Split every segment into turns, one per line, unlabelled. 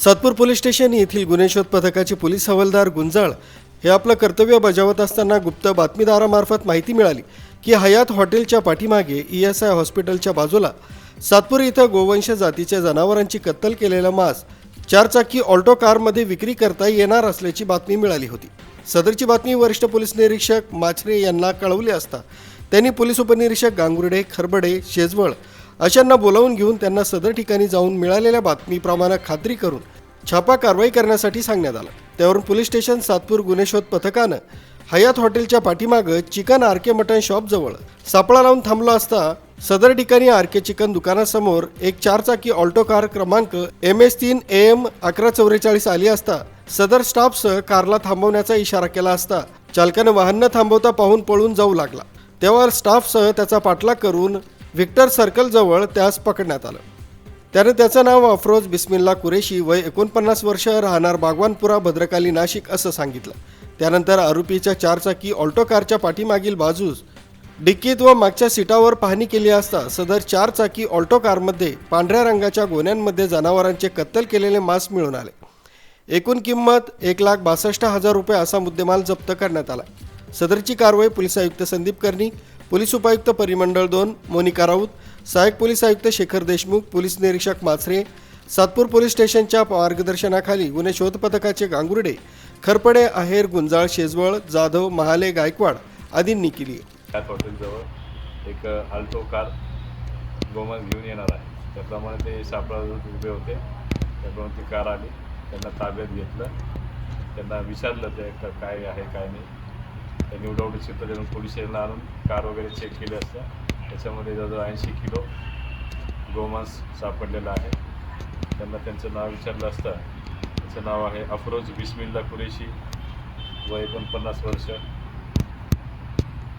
Satpur police station येथील गुन्हे शोध पथकाचे पोलीस हवालदार गुंजाळ हे आपलं कर्तव्य बजावत असताना गुप्त बातमीदारामार्फत माहिती मिळाली की हयात हॉटेलच्या पाठीमागे ई एस आय हॉस्पिटलच्या बाजूला सातपूर इथं गोवंश जातीच्या जनावरांची कत्तल केलेला मांस चारचाकी ऑल्टो कारमध्ये विक्री करता येणार असल्याची बातमी मिळाली होती. सदरची बातमी वरिष्ठ पोलीस निरीक्षक माछरे यांना कळवली असता त्यांनी पोलीस उपनिरीक्षक गांगुर्डे खरबडे शेजवळ अशांना बोलावून घेऊन त्यांना सदर ठिकाणी जाऊन मिळालेल्या बातमीप्रमाणे खात्री करून छापा कारवाई करण्यासाठी सांगण्यात आला. त्यावरून पोलीस स्टेशन सातपूर गुन्हे शोध पथकानं हयात हॉटेलच्या पाठीमागं chicken R K mutton shop जवळ सापळा लावून थांबलो असता सदर ठिकाणी आरके चिकन दुकानासमोर एक चारचाकी ऑल्टो कार क्रमांक एम एस तीन ए एम अकरा चौवेचाळीस आली असता सदर स्टाफसह कारला थांबवण्याचा इशारा केला असता चालकानं वाहन न थांबवता पाहून पळून जाऊ लागला. तेव्हा स्टाफसह त्याचा पाठलाग करून व्हिक्टर सर्कल जवळ त्यास पकडण्यात आलं. त्यानं त्याचं नाव अफरोज बिस्मिल्ला कुरेशी वय एकोणपन्नास वर्ष राहणार बागवानपुरा भद्रकाली नाशिक असं सांगितलं. त्यानंतर आरोपीच्या चारचाकी ऑल्टो कारच्या पाठीमागील बाजूस डिक्कीत व मागच्या सीटावर पाहणी केली असता सदर चारचाकी ऑल्टो कारमध्ये पांढऱ्या रंगाच्या गोण्यांमध्ये जनावरांचे कत्तल केलेले मांस मिळून आले. एकूण किंमत एक लाख बासष्ट हजार रुपये असा मुद्देमाल जप्त करण्यात आला. सदरची कारवाई पोलीस आयुक्त संदीप कर्णी पोलीस उपायुक्त परिमंडळ दोन मोनिका राऊत सहाय्यक पोलीस आयुक्त शेखर देशमुख पोलीस निरीक्षक माचरे सातपूर पोलीस स्टेशनच्या मार्गदर्शनाखाली गुन्हे शोध पथकाचे गांगुर्डे खरपडे आहेर गुंजाळ शेजवळ जाधव महाले गायकवाड आदींनी केली
हॉटेलजवळ एक आल्टो कार गोमांस घेऊन येणार आहे. त्याप्रमाणे ते सापळा उभे होते. त्याप्रमाणे ती कार आली. त्यांना ताब्यात घेतलं. त्यांना विचारलं ते काय आहे काय नाही. त्यांनी उडावडी चित्र देऊन पोलीस आणून कार वगैरे चेक केली असतं त्याच्यामध्ये जवळजवळ ऐंशी किलो गोमांस सापडलेलं आहे. त्यांना त्यांचं नाव विचारलं असता. त्याचं नाव आहे अफरोज बिस्मिल्ला कुरेशी. व एकोणपन्नास वर्ष.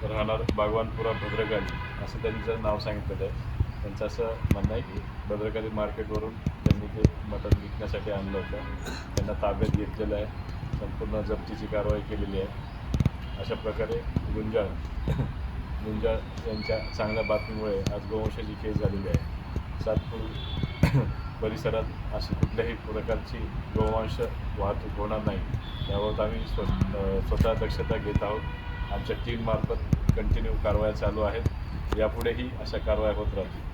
राहणार बागवानपुरा भद्रकाली असं त्यांचं नाव सांगितलेलं आहे. त्यांचं असं म्हणणं आहे की भद्रकाली मार्केटवरून त्यांनी ते मटण विकण्यासाठी आणलं होतं. त्यांना ताब्यात घेतलेलं आहे. संपूर्ण जप्तीची कारवाई केलेली आहे. अशा प्रकारे गुंजाळ. गुंजाळ यांच्या चांगल्या बातमीमुळे आज गोवंशाची केस झालेली आहे. सातपूर परिसरात अशी कुठल्याही प्रकारची गोवंश वाहतूक होणार नाही. याबाबत आम्ही स्व स्वतः दक्षता घेत आहोत. आमच्या टीममार्फत कंटिन्यू कारवाया चालू आहेत. यापुढेही अशा कारवाया होत राहतील.